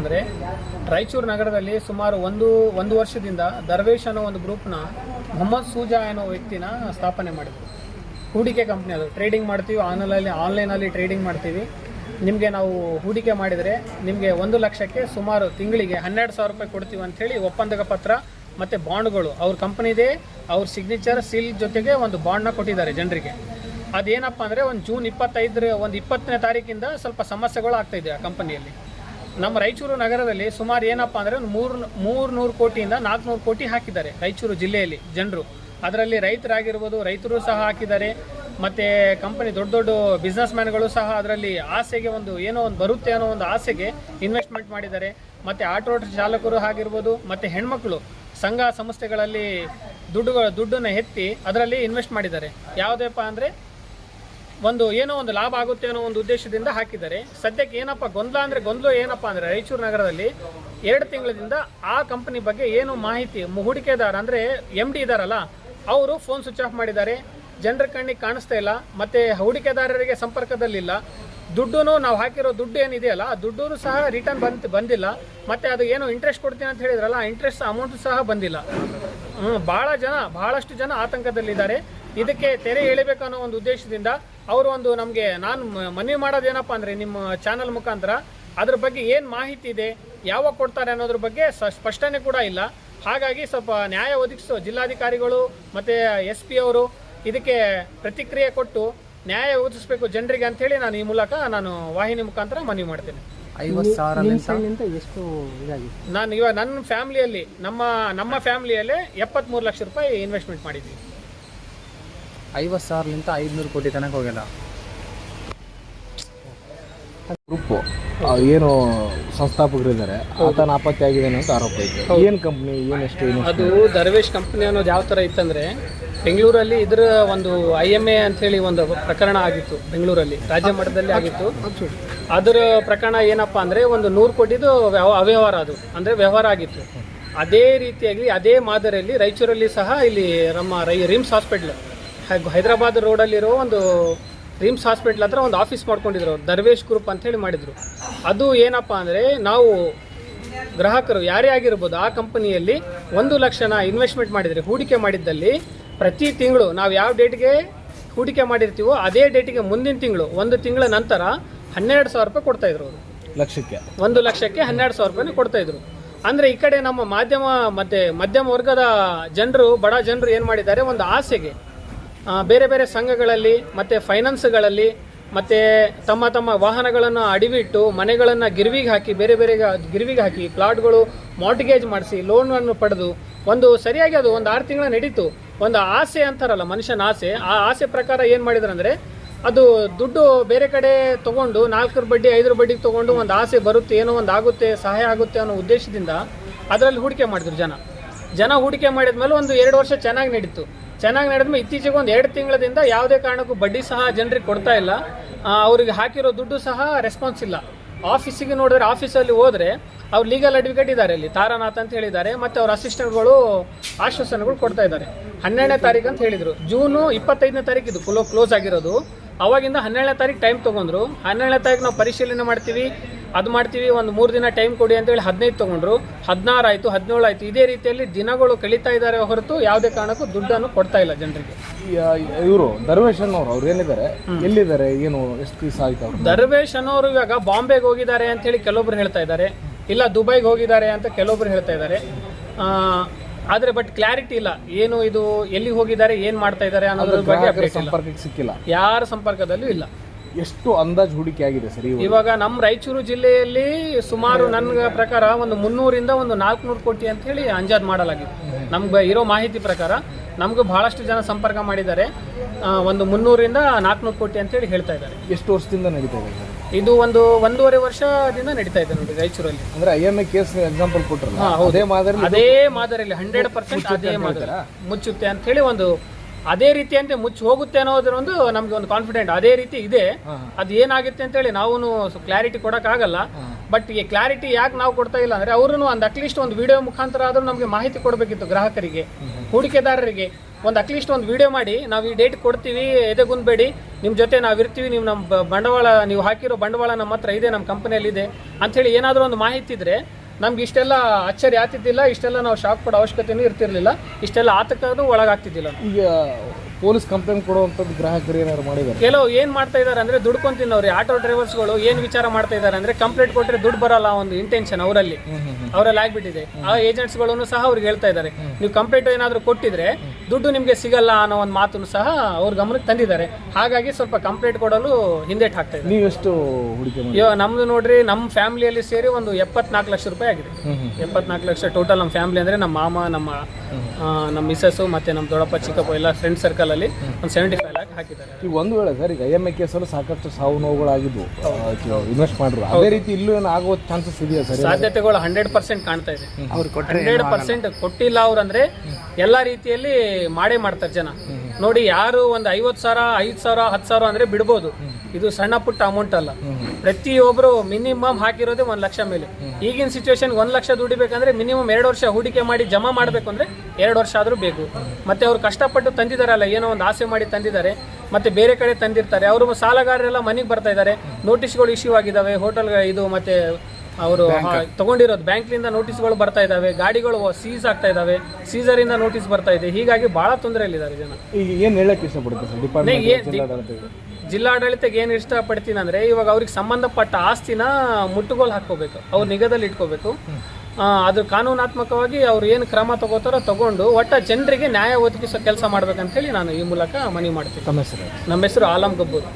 ಅಂದರೆ ರಾಯಚೂರು ನಗರದಲ್ಲಿ ಸುಮಾರು ಒಂದು ಒಂದು ವರ್ಷದಿಂದ ದರ್ವೇಶ್ ಅನ್ನೋ ಒಂದು ಗ್ರೂಪ್ನ ಮೊಹಮ್ಮದ್ ಸೂಜಾ ಅನ್ನೋ ವ್ಯಕ್ತಿನ ಸ್ಥಾಪನೆ ಮಾಡಿದ್ರು. ಹೂಡಿಕೆ ಕಂಪ್ನಿ ಅದು. ಟ್ರೇಡಿಂಗ್ ಮಾಡ್ತೀವಿ, ಆನ್ಲೈನಲ್ಲಿ ಆನ್ಲೈನಲ್ಲಿ ಟ್ರೇಡಿಂಗ್ ಮಾಡ್ತೀವಿ. ನಿಮಗೆ ನಾವು ಹೂಡಿಕೆ ಮಾಡಿದರೆ ನಿಮಗೆ ಒಂದು ಲಕ್ಷಕ್ಕೆ ಸುಮಾರು ತಿಂಗಳಿಗೆ ಹನ್ನೆರಡು ಸಾವಿರ ರೂಪಾಯಿ ಕೊಡ್ತೀವಿ ಅಂಥೇಳಿ ಒಪ್ಪಂದಕ ಪತ್ರ ಮತ್ತು ಬಾಂಡ್ಗಳು. ಅವ್ರ ಕಂಪ್ನಿದೇ ಅವ್ರ ಸಿಗ್ನೇಚರ್ ಸೀಲ್ ಜೊತೆಗೆ ಒಂದು ಬಾಂಡ್ನ ಕೊಟ್ಟಿದ್ದಾರೆ ಜನರಿಗೆ. ಅದೇನಪ್ಪ ಅಂದರೆ ಒಂದು ಜೂನ್ ಇಪ್ಪತ್ತೈದರ, ಒಂದು ಇಪ್ಪತ್ತನೇ ತಾರೀಕಿಂದ ಸ್ವಲ್ಪ ಸಮಸ್ಯೆಗಳು ಆಗ್ತಾಯಿದೆ ಆ ಕಂಪನಿಯಲ್ಲಿ ನಮ್ಮ ರಾಯಚೂರು ನಗರದಲ್ಲಿ ಸುಮಾರು ಏನಪ್ಪ ಅಂದರೆ ಒಂದು ಮೂರು ನೂರು ಕೋಟಿಯಿಂದ ನಾಲ್ಕುನೂರು ಕೋಟಿ ಹಾಕಿದ್ದಾರೆ ರಾಯಚೂರು ಜಿಲ್ಲೆಯಲ್ಲಿ ಜನರು. ಅದರಲ್ಲಿ ರೈತರಾಗಿರ್ಬೋದು, ರೈತರು ಸಹ ಹಾಕಿದ್ದಾರೆ. ಮತ್ತು ಕಂಪನಿ ದೊಡ್ಡ ದೊಡ್ಡ ಬಿಸ್ನೆಸ್ ಮ್ಯಾನ್ಗಳು ಸಹ ಅದರಲ್ಲಿ ಆಸೆಗೆ ಒಂದು ಏನೋ ಒಂದು ಬರುತ್ತೆ ಅನ್ನೋ ಒಂದು ಆಸೆಗೆ ಇನ್ವೆಸ್ಟ್ಮೆಂಟ್ ಮಾಡಿದ್ದಾರೆ. ಮತ್ತು ಆಟೋ ಚಾಲಕರು ಆಗಿರ್ಬೋದು, ಮತ್ತು ಹೆಣ್ಮಕ್ಳು ಸಂಘ ಸಂಸ್ಥೆಗಳಲ್ಲಿ ದುಡ್ಡುಗಳು ದುಡ್ಡನ್ನು ಎತ್ತಿ ಅದರಲ್ಲಿ ಇನ್ವೆಸ್ಟ್ ಮಾಡಿದ್ದಾರೆ. ಯಾವುದೇಪ್ಪ ಅಂದರೆ ಒಂದು ಏನೋ ಒಂದು ಲಾಭ ಆಗುತ್ತೆ ಅನ್ನೋ ಒಂದು ಉದ್ದೇಶದಿಂದ ಹಾಕಿದ್ದಾರೆ. ಸದ್ಯಕ್ಕೆ ಏನಪ್ಪ, ಗೊಂದಲ ಅಂದರೆ ಗೊಂದಲ ಏನಪ್ಪ ಅಂದರೆ ರಾಯಚೂರು ನಗರದಲ್ಲಿ ಎರಡು ತಿಂಗಳಿಂದ ಆ ಕಂಪನಿ ಬಗ್ಗೆ ಏನು ಮಾಹಿತಿ ಹೂಡಿಕೆದಾರ ಅಂದರೆ ಎಂ ಡಿ ಇದ್ದಾರಲ್ಲ ಅವರು ಫೋನ್ ಸ್ವಿಚ್ ಆಫ್ ಮಾಡಿದ್ದಾರೆ. ಜನರ ಕಣ್ಣಿಗೆ ಕಾಣಿಸ್ತಾ ಇಲ್ಲ, ಮತ್ತು ಹೂಡಿಕೆದಾರರಿಗೆ ಸಂಪರ್ಕದಲ್ಲಿಲ್ಲ. ದುಡ್ಡು ನಾವು ಹಾಕಿರೋ ದುಡ್ಡು ಏನಿದೆಯಲ್ಲ ಆ ದುಡ್ಡು ಸಹ ರಿಟರ್ನ್ ಬಂದ್ ಬಂದಿಲ್ಲ. ಮತ್ತು ಅದು ಏನು ಇಂಟ್ರೆಸ್ಟ್ ಕೊಡ್ತೀನಿ ಅಂತ ಹೇಳಿದ್ರಲ್ಲ ಇಂಟ್ರೆಸ್ಟ್ ಅಮೌಂಟ್ ಸಹ ಬಂದಿಲ್ಲ. ಭಾಳ ಜನ, ಬಹಳಷ್ಟು ಜನ ಆತಂಕದಲ್ಲಿದ್ದಾರೆ. ಇದಕ್ಕೆ ತೆರೆ ಎಳಿಬೇಕು ಅನ್ನೋ ಒಂದು ಉದ್ದೇಶದಿಂದ ಅವರು ಒಂದು ನಮಗೆ, ನಾನು ಮನವಿ ಮಾಡೋದೇನಪ್ಪ ಅಂದರೆ ನಿಮ್ಮ ಚಾನಲ್ ಮುಖಾಂತರ ಅದ್ರ ಬಗ್ಗೆ ಏನು ಮಾಹಿತಿ ಇದೆ, ಯಾವಾಗ ಕೊಡ್ತಾರೆ ಅನ್ನೋದ್ರ ಬಗ್ಗೆ ಸ್ಪಷ್ಟನೆ ಕೂಡ ಇಲ್ಲ. ಹಾಗಾಗಿ ಸ್ವಲ್ಪ ನ್ಯಾಯ ಒದಗಿಸೋ ಜಿಲ್ಲಾಧಿಕಾರಿಗಳು ಮತ್ತು ಎಸ್ ಪಿ ಅವರು ಇದಕ್ಕೆ ಪ್ರತಿಕ್ರಿಯೆ ಕೊಟ್ಟು ನ್ಯಾಯ ಒದಗಿಸ್ಬೇಕು ಜನರಿಗೆ ಅಂಥೇಳಿ ನಾನು ಈ ಮೂಲಕ ನಾನು ವಾಹಿನಿ ಮುಖಾಂತರ ಮನವಿ ಮಾಡ್ತೇನೆ. ಐವತ್ತು ಎಷ್ಟು ಇದಾಗಿದೆ. ನಾನು ಇವಾಗ ನನ್ನ ಫ್ಯಾಮಿಲಿಯಲ್ಲಿ ನಮ್ಮ ನಮ್ಮ ಫ್ಯಾಮಿಲಿಯಲ್ಲೇ ಎಪ್ಪತ್ತ್ಮೂರು ಲಕ್ಷ ರೂಪಾಯಿ ಇನ್ವೆಸ್ಟ್ಮೆಂಟ್ ಮಾಡಿದ್ವಿ. ಐವತ್ತು ಸಾವಿರಲಿಂದ ಐದುನೂರು ಕೋಟಿ ತನಕ ಹೋಗ್ಯದ ಗ್ರೂಪು ಏನು ಸಂಸ್ಥಾಪಕರಿದ್ದಾರೆ ಆತ ನಾಪತ್ತೆ ಆಗಿದ್ದಾನೆ ಅಂತ ಆರೋಪ ಇದೆ. ಏನು ಕಂಪ್ನಿ ಏನು ಎಷ್ಟು ಅದು ದರ್ವೇಶ್ ಕಂಪ್ನಿ ಅನ್ನೋದು ಯಾವ ಥರ ಇತ್ತಂದ್ರೆ ಬೆಂಗಳೂರಲ್ಲಿ ಇದರ ಒಂದು ಐ ಎಂ ಎ ಹೇಳಿ ಒಂದು ಪ್ರಕರಣ ಆಗಿತ್ತು ಬೆಂಗಳೂರಲ್ಲಿ, ರಾಜ್ಯ ಮಟ್ಟದಲ್ಲಿ ಆಗಿತ್ತು. ಅದರ ಪ್ರಕರಣ ಏನಪ್ಪ ಅಂದರೆ ಒಂದು ನೂರು ಕೋಟಿದು ವ್ಯವ, ಅವ್ಯವಹಾರ ಅದು. ಅಂದರೆ ವ್ಯವಹಾರ ಆಗಿತ್ತು. ಅದೇ ರೀತಿಯಾಗಿ ಅದೇ ಮಾದರಿಯಲ್ಲಿ ರಾಯಚೂರಲ್ಲಿ ಸಹ ಇಲ್ಲಿ ನಮ್ಮ ರೈ, ರಿಮ್ಸ್ ಹಾಸ್ಪಿಟ್ಲ್ ಹೈದರಾಬಾದ್ ರೋಡಲ್ಲಿರೋ ಒಂದು ರಿಮ್ಸ್ ಹಾಸ್ಪಿಟ್ಲ್ ಹತ್ರ ಒಂದು ಆಫೀಸ್ ಮಾಡ್ಕೊಂಡಿದ್ರು ದರ್ವೇಶ್ ಗ್ರೂಪ್ ಅಂತೇಳಿ ಮಾಡಿದರು. ಅದು ಏನಪ್ಪ ಅಂದರೆ ನಾವು ಗ್ರಾಹಕರು ಯಾರೇ ಆಗಿರ್ಬೋದು ಆ ಕಂಪನಿಯಲ್ಲಿ ಒಂದು ಲಕ್ಷನ ಇನ್ವೆಸ್ಟ್ಮೆಂಟ್ ಮಾಡಿದರೆ, ಹೂಡಿಕೆ ಮಾಡಿದ್ದಲ್ಲಿ ಪ್ರತಿ ತಿಂಗಳು ನಾವು ಯಾವ ಡೇಟ್ಗೆ ಹೂಡಿಕೆ ಮಾಡಿರ್ತೀವೋ ಅದೇ ಡೇಟಿಗೆ ಮುಂದಿನ ತಿಂಗಳು ಒಂದು ತಿಂಗಳ ನಂತರ ಹನ್ನೆರಡು ಸಾವಿರ ರೂಪಾಯಿ ಕೊಡ್ತಾ ಇದ್ರು ಅವರು. ಲಕ್ಷಕ್ಕೆ. ಒಂದು ಲಕ್ಷಕ್ಕೆ ಹನ್ನೆರಡು ಸಾವಿರ ರೂಪಾಯಿ ಕೊಡ್ತಾ ಇದ್ರು. ಅಂದ್ರೆ ಈ ಕಡೆ ನಮ್ಮ ಮಾಧ್ಯಮ ಮತ್ತೆ ಮಧ್ಯಮ ವರ್ಗದ ಜನರು ಬಡ ಜನರು ಏನು ಮಾಡಿದ್ದಾರೆ ಒಂದು ಆಸೆಗೆ ಬೇರೆ ಬೇರೆ ಸಂಘಗಳಲ್ಲಿ ಮತ್ತೆ ಫೈನಾನ್ಸ್ಗಳಲ್ಲಿ ಮತ್ತೆ ತಮ್ಮ ತಮ್ಮ ವಾಹನಗಳನ್ನು ಅಡಿವಿಟ್ಟು ಮನೆಗಳನ್ನು ಗಿರ್ವಿಗೆ ಹಾಕಿ ಬೇರೆ ಬೇರೆ ಗಿರ್ವಿಗೆ ಹಾಕಿ ಪ್ಲಾಟ್ಗಳು ಮಾರ್ಟ್ಗೇಜ್ ಮಾಡಿಸಿ ಲೋನನ್ನು ಪಡೆದು ಒಂದು ಸರಿಯಾಗಿ ಅದು ಒಂದು ಆರು ತಿಂಗಳ ನಡೀತು. ಒಂದು ಆಸೆ ಅಂತಾರಲ್ಲ, ಮನುಷ್ಯನ ಆಸೆ. ಆ ಆಸೆ ಪ್ರಕಾರ ಏನು ಮಾಡಿದ್ರಂದ್ರೆ, ಅದು ದುಡ್ಡು ಬೇರೆ ಕಡೆ ತೊಗೊಂಡು, ನಾಲ್ಕರ ಬಡ್ಡಿ, ಐದರ ಬಡ್ಡಿಗೆ ತೊಗೊಂಡು ಒಂದು ಆಸೆ ಬರುತ್ತೆ, ಏನೋ ಒಂದು ಆಗುತ್ತೆ, ಸಹಾಯ ಆಗುತ್ತೆ ಅನ್ನೋ ಉದ್ದೇಶದಿಂದ ಅದರಲ್ಲಿ ಹೂಡಿಕೆ ಮಾಡಿದ್ರು ಜನ. ಜನ ಹೂಡಿಕೆ ಮಾಡಿದ್ಮೇಲೆ ಒಂದು ಎರಡು ವರ್ಷ ಚೆನ್ನಾಗಿ ನಡೀತು. ಚೆನ್ನಾಗಿ ನಡೆದ್ಮೇಲೆ ಇತ್ತೀಚೆಗೆ ಒಂದು ಎರಡು ತಿಂಗಳದಿಂದ ಯಾವುದೇ ಕಾರಣಕ್ಕೂ ಬಡ್ಡಿ ಸಹ ಜನರಿಗೆ ಕೊಡ್ತಾ ಇಲ್ಲ. ಅವರಿಗೆ ಅವ್ರಿಗೆ ಹಾಕಿರೋ ದುಡ್ಡು ಸಹ ರೆಸ್ಪಾನ್ಸ್ ಇಲ್ಲ. ಆಫೀಸಿಗೆ ನೋಡಿದ್ರೆ ಆಫೀಸಲ್ಲಿ ಹೋದರೆ ಅವ್ರು ಲೀಗಲ್ ಅಡ್ವೊಕೇಟ್ ಇದ್ದಾರೆ ಇಲ್ಲಿ ತಾರಾನಾಥ್ ಅಂತ ಹೇಳಿದ್ದಾರೆ ಮತ್ತು ಅವ್ರ ಅಸಿಸ್ಟೆಂಟ್ಗಳು ಆಶ್ವಾಸನೆಗಳು ಕೊಡ್ತಾ ಇದ್ದಾರೆ. ಹನ್ನೆರಡನೇ ತಾರೀಕು ಅಂತ ಹೇಳಿದರು. ಜೂನು ಇಪ್ಪತ್ತೈದನೇ ತಾರೀಕು ಇದು ಫುಲೋ ಕ್ಲೋಸ್ ಆಗಿರೋದು. ಅವಾಗಿಂದ ಹನ್ನೆರಡನೇ ತಾರೀಕು ಟೈಮ್ ತೊಗೊಂಡ್ರು. ಹನ್ನೆರಡನೇ ತಾರೀಕು ನಾವು ಪರಿಶೀಲನೆ ಮಾಡ್ತೀವಿ. ಅದು ಮಾಡ್ತೀವಿ ಒಂದು ಮೂರು ದಿನ ಟೈಮ್ ಕೊಡಿ ಅಂತೇಳಿ ಹದಿನೈದು ತೊಗೊಂಡ್ರು. ಹದಿನಾರು ಆಯಿತು ಹದಿನೇಳು ಆಯಿತು. ಇದೇ ರೀತಿಯಲ್ಲಿ ದಿನಗಳು ಕಳೀತಾ ಇದ್ದಾರೆ ಹೊರತು ಯಾವುದೇ ಕಾರಣಕ್ಕೂ ದುಡ್ಡನ್ನು ಕೊಡ್ತಾ ಇಲ್ಲ ಜನರಿಗೆ. ಇವರು ದರ್ವೇಶ್ ಅನ್ನೋರು ಅವ್ರು ಏನಿದ್ದಾರೆ ಎಲ್ಲಿದ್ದಾರೆ? ಏನು ಎಷ್ಟು ದಿವಸ ಆಯ್ತು ದರ್ವೇಶ್ ಅನ್ನೋರು ಇವಾಗ ಬಾಂಬೆಗೆ ಹೋಗಿದ್ದಾರೆ ಅಂತ ಹೇಳಿ ಕೆಲವೊಬ್ರು ಹೇಳ್ತಾ ಇದ್ದಾರೆ. ಇಲ್ಲ ದುಬೈಗೆ ಹೋಗಿದ್ದಾರೆ ಅಂತ ಕೆಲವೊಬ್ರು ಹೇಳ್ತಾ ಇದ್ದಾರೆ. ಆದರೆ ಆದ್ರೆ ಬಟ್ ಕ್ಲಾರಿಟಿ ಇಲ್ಲ. ಏನು ಇದು ಎಲ್ಲಿ ಹೋಗಿದ್ದಾರೆ ಏನು ಮಾಡ್ತಾ ಇದ್ದಾರೆ ಅನ್ನೋದ್ರ ಬಗ್ಗೆ ಇಲ್ಲ. ಸಂಪರ್ಕಕ್ಕೆ ಸಿಕ್ಕಿಲ್ಲ. ಯಾರ ಸಂಪರ್ಕದಲ್ಲೂ ಇಲ್ಲ. ಎಷ್ಟು ಅಂದಾಜು ಹೂಡಿಕೆ ಆಗಿದೆ ಸರ್ ಇವಾಗ ಇವಾಗ ನಮ್ಮ ರಾಯಚೂರು ಜಿಲ್ಲೆಯಲ್ಲಿ ಸುಮಾರು ನನ್ನ ಪ್ರಕಾರ ಒಂದು ಮುನ್ನೂರಿಂದ ಒಂದು ನಾಲ್ಕುನೂರು ಕೋಟಿ ಅಂತ ಹೇಳಿ ಅಂಜಾದ್ ಮಾಡಲಾಗಿದೆ. ನಮ್ಗೆ ಇರೋ ಮಾಹಿತಿ ಪ್ರಕಾರ ನಮ್ಗೆ ಬಹಳಷ್ಟು ಜನ ಸಂಪರ್ಕ ಮಾಡಿದ್ದಾರೆ. ಆ, ಒಂದು ಮುನ್ನೂರಿಂದ ನಾಲ್ಕುನೂರು ಕೋಟಿ ಅಂತ ಹೇಳಿ ಹೇಳ್ತಾ ಇದ್ದಾರೆ. ಎಷ್ಟು ವರ್ಷದಿಂದ ನಡೀತಾ ಇದೆ ಸರ್? ಇದು ಒಂದು ಒಂದೂವರೆ ವರ್ಷದಿಂದ ನಡೀತಾ ಇದೆ ನೋಡಿ ರಾಯಚೂರಲ್ಲಿ. ಅಂದ್ರೆ I M A case example ಕೊಟ್ರಲ್ಲ? ಹಾ, ಹೌದು. ಅದೇ ಮಾದರಿ ಅದೇ ಮಾದರಿಯಲ್ಲಿ ಹಂಡ್ರೆಡ್ ಪರ್ಸೆಂಟ್ ಅದೇ ಮಾದರಿ ಮುಚ್ಚುತ್ತೆ ಅಂತ ಹೇಳಿ ಒಂದು ಅದೇ ರೀತಿಯಂತೆ ಮುಚ್ಚಿ ಹೋಗುತ್ತೆ ಅನ್ನೋದ್ರ ಒಂದು ನಮ್ಗೆ ಒಂದು ಕಾನ್ಫಿಡೆಂಟ್ ಅದೇ ರೀತಿ ಇದೆ. ಅದು ಏನಾಗುತ್ತೆ ಅಂತ ಹೇಳಿ ನಾವು ಕ್ಲಾರಿಟಿ ಕೊಡಕ್ಕಾಗಲ್ಲ. ಬಟ್ ಈ ಕ್ಲಾರಿಟಿ ಯಾಕೆ ನಾವು ಕೊಡ್ತಾ ಇಲ್ಲ ಅಂದರೆ ಅವರು ಒಂದು ಅಟ್ಲೀಸ್ಟ್ ಒಂದು ವಿಡಿಯೋ ಮುಖಾಂತರ ಆದರೂ ನಮಗೆ ಮಾಹಿತಿ ಕೊಡಬೇಕಿತ್ತು ಗ್ರಾಹಕರಿಗೆ ಹೂಡಿಕೆದಾರರಿಗೆ. ಒಂದು ಅಟ್ಲೀಸ್ಟ್ ಒಂದು ವಿಡಿಯೋ ಮಾಡಿ ನಾವು ಈ ಡೇಟ್ ಕೊಡ್ತೀವಿ ಎದೆಗುಂದ್ಬೇಡಿ ನಿಮ್ಮ ಜೊತೆ ನಾವು ಇರ್ತೀವಿ ನೀವು ನಮ್ಮ ಬಂಡವಾಳ ನೀವು ಹಾಕಿರೋ ಬಂಡವಾಳ ನಮ್ಮ ಹತ್ರ ಇದೆ ನಮ್ಮ ಕಂಪನಿಯಲ್ಲಿ ಇದೆ. ಅಂಥೇಳಿ ಏನಾದರೂ ಒಂದು ಮಾಹಿತಿ ಇದ್ದರೆ ನಮ್ಗೆ ಇಷ್ಟೆಲ್ಲ ಅಚ್ಚರಿ ಆಗ್ತಿದ್ದಿಲ್ಲ ಇಷ್ಟೆಲ್ಲ ನಾವು ಶಾಕ್ ಕೊಡೋ ಅವಶ್ಯಕತೆನೂ ಇರ್ತಿರ್ಲಿಲ್ಲ. ಇಷ್ಟೆಲ್ಲ ಆತಕ್ಕೂ ಒಳಗಾಗ್ತಿದ್ದಿಲ್ಲ. ನಾವು. ಈಗ ಪೊಲೀಸ್ ಕಂಪ್ಲೇಂಟ್ ಕೊಡುವಂಥದ್ದು ಗ್ರಾಹಕರು ಏನಾದ್ರು ಮಾಡಿದ್ದಾರೆ ಕೆಲವು ಏನ್ ಮಾಡ್ತಾ ಇದ್ದಾರೆ ಅಂದ್ರೆ ದುಡ್ಕೊಂತಿನವ್ರಿ ತಿನ್ನೋರಿ ಆಟೋ ಡ್ರೈವರ್ಸ್ಗಳು ಏನ್ ವಿಚಾರ ಮಾಡ್ತಾ ಇದಾರೆ ಅಂದ್ರೆ ಕಂಪ್ಲೇಂಟ್ ಕೊಟ್ಟರೆ ದುಡ್ಡು ಬರಲ್ಲ ಒಂದು ಇಂಟೆನ್ಷನ್ ಅವರಲ್ಲಿ. ಅವರಲ್ಲಿ ಆಗ್ಬಿಟ್ಟಿದೆ. ಆ ಏಜೆಂಟ್ಸ್ಗಳನ್ನು ಸಹ ಅವ್ರಿಗೆ ಹೇಳ್ತಾ ಇದ್ದಾರೆ ನೀವು ಕಂಪ್ಲೇಂಟ್ ಏನಾದ್ರು ಕೊಟ್ಟಿದ್ರೆ ದುಡ್ಡು ನಿಮ್ಗೆ ಸಿಗಲ್ಲ ಅನ್ನೋ ಒಂದು ಮಾತನ್ನು ಸಹ ಅವ್ರ ಗಮನಕ್ಕೆ ತಂದಿದ್ದಾರೆ. ಹಾಗಾಗಿ ಸ್ವಲ್ಪ ಕಂಪ್ಲೇಂಟ್ ಕೊಡಲು ಹಿಂದೆಟ್ ಹಾಕ್ತಾ ಇದ್ದಾರೆ. ಎಷ್ಟು ಹೂಡಿಕೆ ಮಾಡಿ ಇವಾಗ ನಮ್ದು ನೋಡ್ರಿ ನಮ್ಮ ಫ್ಯಾಮಿಲಿಯಲ್ಲಿ ಸೇರಿ ಒಂದು ಎಪ್ಪತ್ನಾಲ್ಕು ಲಕ್ಷ ರೂಪಾಯಿ ಆಗಿದೆ. ಎಪ್ಪತ್ನಾಲ್ಕು ಲಕ್ಷ ಟೋಟಲ್ ನಮ್ಮ ಫ್ಯಾಮಿಲಿ ಅಂದ್ರೆ ನಮ್ಮ ಮಾಮ ನಮ್ಮ ಆ, ನಮ್ಮ ಮಿಸ್ಸಸ್ಸು ಮತ್ತೆ ನಮ್ಮ ದೊಡ್ಡಪ್ಪ ಚಿಕ್ಕಪ್ಪ ಎಲ್ಲ ಫ್ರೆಂಡ್ ಸರ್ಕಲ್ ಅಲ್ಲಿ ಒಂದು ಸೆವೆಂಟಿ ಫೈವ್ ಲ್ಯಾಕ್ ಹಾಕಿದ್ದಾರೆ. ಈಗ ಒಂದು ವೇಳೆ ಸರ್ ಈಗ ಐ ಎಂ ಐ ಕೇಸಲ್ಲಿ ಸಾಕಷ್ಟು ಸಾವು ನೋವುಗಳಾಗಿದ್ದು ಇನ್ವೆಸ್ಟ್ ಮಾಡಿದ್ರು. ಅದೇ ರೀತಿ ಇಲ್ಲೂ ಏನು ಆಗೋ ಚಾನ್ಸಸ್ ಇದೆಯಾ ಸರ್? ಸಾಧ್ಯತೆಗಳು ಹಂಡ್ರೆಡ್ ಪರ್ಸೆಂಟ್ ಕಾಣ್ತಾ ಇದೆ. ಹಂಡ್ರೆಡ್ ಪರ್ಸೆಂಟ್ ಕೊಟ್ಟಿಲ್ಲ ಅವ್ರಂದ್ರೆ ಎಲ್ಲಾ ರೀತಿಯಲ್ಲಿ ಮಾಡೇ ಮಾಡ್ತಾರೆ ಜನ. ನೋಡಿ ಯಾರು ಒಂದು ಐವತ್ತು ಸಾವಿರ ಐದು ಸಾವಿರ ಹತ್ತು ಸಾವಿರ ಅಂದ್ರೆ ಬಿಡ್ಬೋದು. ಇದು ಸಣ್ಣ ಪುಟ್ಟ ಅಮೌಂಟ್ ಅಲ್ಲ. ಪ್ರತಿಯೊಬ್ಬರು ಮಿನಿಮಮ್ ಹಾಕಿರೋದೇ ಒಂದು ಲಕ್ಷ ಮೇಲೆ. ಈಗಿನ ಸಿಚುವೇಶನ್ ಒಂದು ಲಕ್ಷ ದುಡಿಬೇಕಂದ್ರೆ ಮಿನಿಮಮ್ ಎರಡು ವರ್ಷ ಹೂಡಿಕೆ ಮಾಡಿ ಜಮಾ ಮಾಡಬೇಕು ಅಂದ್ರೆ ಎರಡು ವರ್ಷ ಆದ್ರೂ ಬೇಕು. ಮತ್ತೆ ಅವ್ರು ಕಷ್ಟಪಟ್ಟು ತಂದಿದ್ದಾರಲ್ಲ ಏನೋ ಒಂದು ಆಸೆ ಮಾಡಿ ತಂದಿದ್ದಾರೆ ಮತ್ತೆ ಬೇರೆ ಕಡೆ ತಂದಿರ್ತಾರೆ. ಅವರು ಸಾಲಗಾರರೆಲ್ಲ ಮನೆಗೆ ಬರ್ತಾ ಇದ್ದಾರೆ. ನೋಟಿಸ್ಗಳು ಇಶ್ಯೂ ಆಗಿದ್ದಾವೆ ಹೋಟೆಲ್ ಇದು ಮತ್ತೆ ಅವರು ತಗೊಂಡಿರೋದು. ಬ್ಯಾಂಕ್ಲಿಂದ ನೋಟಿಸ್ಗಳು ಬರ್ತಾ ಇದಾವೆ. ಗಾಡಿಗಳು ಸೀಸ್ ಆಗ್ತಾ ಇದಾವೆ. ಸೀಸರಿಂದ ನೋಟಿಸ್ ಬರ್ತಾ ಇದೆ. ಹೀಗಾಗಿ ಬಹಳ ತೊಂದರೆಯಲ್ಲಿದ್ದಾರೆ ಜನ. ಈಗ ಏನು ಹೇಳಕ್ಕೆ ಇಷ್ಟಪಡುತ್ತೆ ಸರ್? ಡಿಪಾರ್ಟ್ಮೆಂಟ್ ಜಿಲ್ಲಾಡಳಿತಕ್ಕೆ? ಏನು ಇಷ್ಟಪಡ್ತೀನಿ ಅಂದ್ರೆ ಇವಾಗ ಅವ್ರಿಗೆ ಸಂಬಂಧಪಟ್ಟ ಆಸ್ತಿನ ಮುಟ್ಟುಗೋಲು ಹಾಕೋಬೇಕು ಅವ್ರ ನಿಗದಲ್ಲಿ ಇಟ್ಕೋಬೇಕು. ಅದು ಕಾನೂನಾತ್ಮಕವಾಗಿ ಅವ್ರು ಏನು ಕ್ರಮ ತಗೋತಾರೋ ತಗೊಂಡು ಒಟ್ಟ ಜನರಿಗೆ ನ್ಯಾಯ ಒದಗಿಸೋ ಕೆಲಸ ಮಾಡ್ಬೇಕಂತೇಳಿ ನಾನು ಈ ಮೂಲಕ ಮನವಿ ಮಾಡ್ತೀನಿ. ನಮ್ಮ ಹೆಸರು ಆಲಂ ಗಬ್ಬೂರ್.